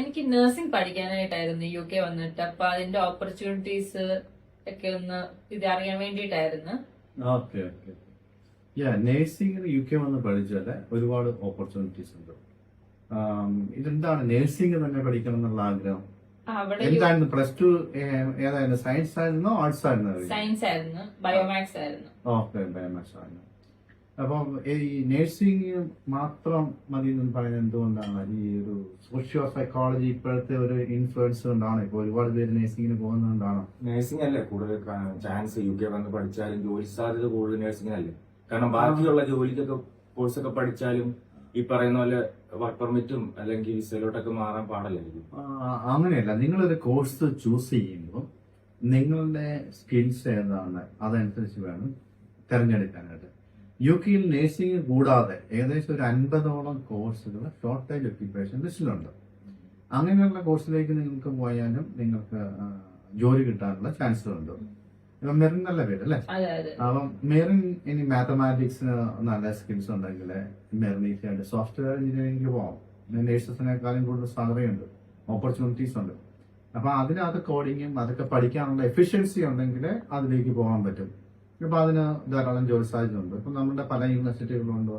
എനിക്ക് nursing പഠിക്കാനായിട്ടായിരുന്നു U K വന്നിട്ട്. അപ്പൊ അതിന്റെ ഓപ്പർച്യൂണിറ്റീസ് ഒക്കെ ഒന്ന് ഇത് അറിയാൻ വേണ്ടിയിട്ടായിരുന്നു. ഓക്കെ ഓക്കെ യാ നേഴ്സിംഗിന് യു കെ വന്ന് പഠിച്ചാൽ ഒരുപാട് ഓപ്പർച്യൂണിറ്റീസ് ഉണ്ട്. ഇതെന്താണ് നേഴ്സിംഗ് തന്നെ പഠിക്കണം എന്നുള്ള ആഗ്രഹം? എന്തായിരുന്നു പ്ലസ് ടു ഏതായിരുന്നു? സയൻസ് ആയിരുന്നോ ആർട്സ് ആയിരുന്നോ? സയൻസ് ആയിരുന്നു ബയോമാക്സ് ആയിരുന്നു. ഓക്കെ ബയോമാക്സ് ആയിരുന്നു. അപ്പം ഈ നേഴ്സിംഗ് മാത്രം മതി എന്ന് പറയുന്നത് എന്തുകൊണ്ടാണ്? ഈ ഒരു സോഷ്യോ സൈക്കോളജി ഇപ്പോഴത്തെ ഒരു ഇൻഫ്ലുവൻസ് കൊണ്ടാണ്. ഇപ്പൊ ഒരുപാട് പേര് നേഴ്സിംഗിന് പോകുന്നതുകൊണ്ടാണ്. നേഴ്സിംഗ് അല്ലേ? കൂടുതൽ ചാൻസ് യു കെ വന്ന് പഠിച്ചാലും ജോലി സാധ്യത കൂടുതൽ നേഴ്സിംഗിനല്ലേ കാരണം ബാക്കിയുള്ള ജോലിക്കൊക്കെ കോഴ്സൊക്കെ പഠിച്ചാലും ഈ പറയുന്ന പോലെ വർക്ക് പെർമിറ്റും അല്ലെങ്കിൽ വിസയിലോട്ടൊക്കെ മാറാൻ പാടല്ലായിരിക്കും. അങ്ങനെയല്ല. നിങ്ങളൊരു കോഴ്സ് ചൂസ് ചെയ്യുമ്പോൾ നിങ്ങളുടെ സ്കിൽസ് ഏതാണ്? അതനുസരിച്ച് വേണം തിരഞ്ഞെടുക്കാനായിട്ട്. യു കെയിൽ നേഴ്സിംഗ് കൂടാതെ ഏകദേശം ഒരു അൻപതോളം കോഴ്സുകൾ ഷോർട്ട് ടൈം ഒക്യുപ്പേഷൻ ലിസ്റ്റിലുണ്ട്. അങ്ങനെയുള്ള കോഴ്സിലേക്ക് നിങ്ങൾക്ക് പോയാലും നിങ്ങൾക്ക് ജോലി കിട്ടാനുള്ള ചാൻസ് ഉണ്ട് ഇപ്പം മെറിൻ നല്ല പേര് അല്ലേ? അപ്പം മെറിൻ ഇനി മാത്തമാറ്റിക്സിന് നല്ല സ്കിൽസ് ഉണ്ടെങ്കിൽ മെറിൻ ഈസി ആയിട്ട് സോഫ്റ്റ്വെയർ എഞ്ചിനീയറിംഗിൽ പോകാം നേഴ്സസിനേക്കാളും കൂടുതൽ സാലറി ഉണ്ട്. ഓപ്പർച്യൂണിറ്റീസ് ഉണ്ട്. അപ്പൊ അതിനകത്ത് കോഡിങ്ങും അതൊക്കെ പഠിക്കാനുള്ള എഫിഷ്യൻസി ഉണ്ടെങ്കിൽ അതിലേക്ക് പോകാൻ പറ്റും. ഇപ്പൊ അതിന് ധാരാളം ജോലി സാധ്യത ഉണ്ട് ഇപ്പൊ നമ്മുടെ പല യൂണിവേഴ്സിറ്റികളും ഉണ്ട്.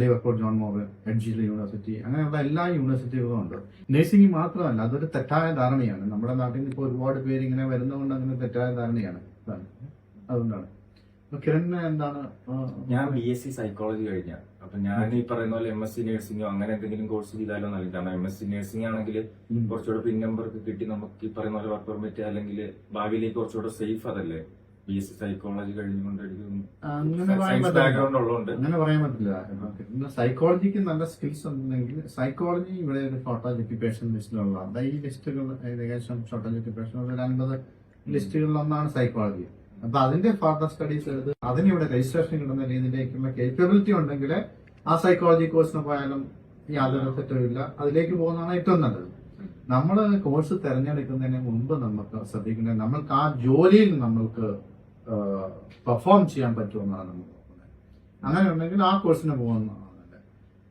ലിവർപൂൾ ജോൺ മോബൽ എഡ്ജിൽ യൂണിവേഴ്സിറ്റി അങ്ങനെയുള്ള എല്ലാ യൂണിവേഴ്സിറ്റികളും ഉണ്ട്. നഴ്സിംഗ് മാത്രമല്ല അതൊരു തെറ്റായ ധാരണയാണ്. നമ്മുടെ നാട്ടിൽ നിന്ന് ഇപ്പോൾ ഒരുപാട് പേര് ഇങ്ങനെ വരുന്നതുകൊണ്ട് അങ്ങനെ തെറ്റായ ധാരണയാണ്. അതുകൊണ്ടാണ്. കിരണിന് എന്താണ് ഞാൻ ബി എസ് സി സൈക്കോളജി കഴിഞ്ഞ. അപ്പൊ ഞാൻ ഈ പറയുന്ന പോലെ എം എസ് സി നഴ്സിംഗോ അങ്ങനെ എന്തെങ്കിലും കോഴ്സ് ചെയ്താലോ നല്ല കാരണം എം എസ് സി നഴ്സിംഗ് ആണെങ്കിൽ. കുറച്ചുകൂടെ പിൻ നമ്പർ കിട്ടി. നമുക്ക് ഈ പറയുന്ന പോലെ വർക്ക് പെർമിറ്റ് അല്ലെങ്കിൽ ഭാവിയിലേക്ക് കുറച്ചുകൂടെ സേഫ് അതല്ലേ? ബി എസ് സി സൈക്കോളജി കഴിഞ്ഞുകൊണ്ട് അങ്ങനെ പറയാൻ സയൻസ് പറ്റില്ല. ബാക്ക്ഗ്രൗണ്ട് ഉള്ളതുകൊണ്ട്. അങ്ങനെ പറയാൻ പറ്റില്ല. സൈക്കോളജിക്ക് നല്ല സ്കിൽസ് ഉണ്ടെങ്കിൽ സൈക്കോളജി ഇവിടെ ഒരു ഷോർട്ടേജ് ഒക്യുപ്പേഷൻ ലിസ്റ്റിലുള്ള ഈ ലിസ്റ്റുകൾ ഏകദേശം ഷോർട്ടേജ് ഒക്യുപ്പേഷൻ ഒരു അൻപത് ലിസ്റ്റുകളിൽ ഒന്നാണ് സൈക്കോളജി അപ്പൊ അതിന്റെ ഫർദർ സ്റ്റഡീസ് എടുത്ത് അതിനിവിടെ രജിസ്ട്രേഷൻ കിട്ടുന്ന രീതിയിലേക്കുള്ള കേപ്പബിലിറ്റി ഉണ്ടെങ്കിൽ ആ സൈക്കോളജി കോഴ്സിന് പോയാലും യാതൊരു തെറ്റുമില്ല അതിലേക്ക് പോകുന്നതാണ് ഏറ്റവും നല്ലത്. നമ്മൾ കോഴ്സ് തിരഞ്ഞെടുക്കുന്നതിന് മുമ്പ് നമുക്ക് ശ്രദ്ധിക്കേണ്ടത് നമ്മൾക്ക് ആ ജോലിയിൽ നമ്മൾക്ക് പെർഫോം ചെയ്യാൻ പറ്റുമെന്നാണ് അങ്ങനെ ഉണ്ടെങ്കിൽ ആ കോഴ്സിന് പോകുന്നതാണ്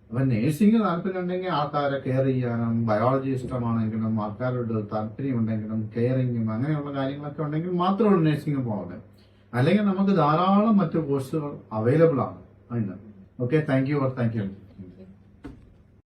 അപ്പം നേഴ്സിംഗ് താല്പര്യം ഉണ്ടെങ്കിൽ ആൾക്കാരെ കെയർ ചെയ്യാനും ബയോളജി ഇഷ്ടമാണെങ്കിലും ആൾക്കാരോട് താല്പര്യം ഉണ്ടെങ്കിലും കെയറിങ്ങും അങ്ങനെയുള്ള കാര്യങ്ങളൊക്കെ ഉണ്ടെങ്കിൽ മാത്രമേ നേഴ്സിംഗ് പോകണ്ടേ. അല്ലെങ്കിൽ നമുക്ക് ധാരാളം മറ്റു കോഴ്സുകൾ അവൈലബിൾ ആണ്. അതിന്. Okay thank you thank you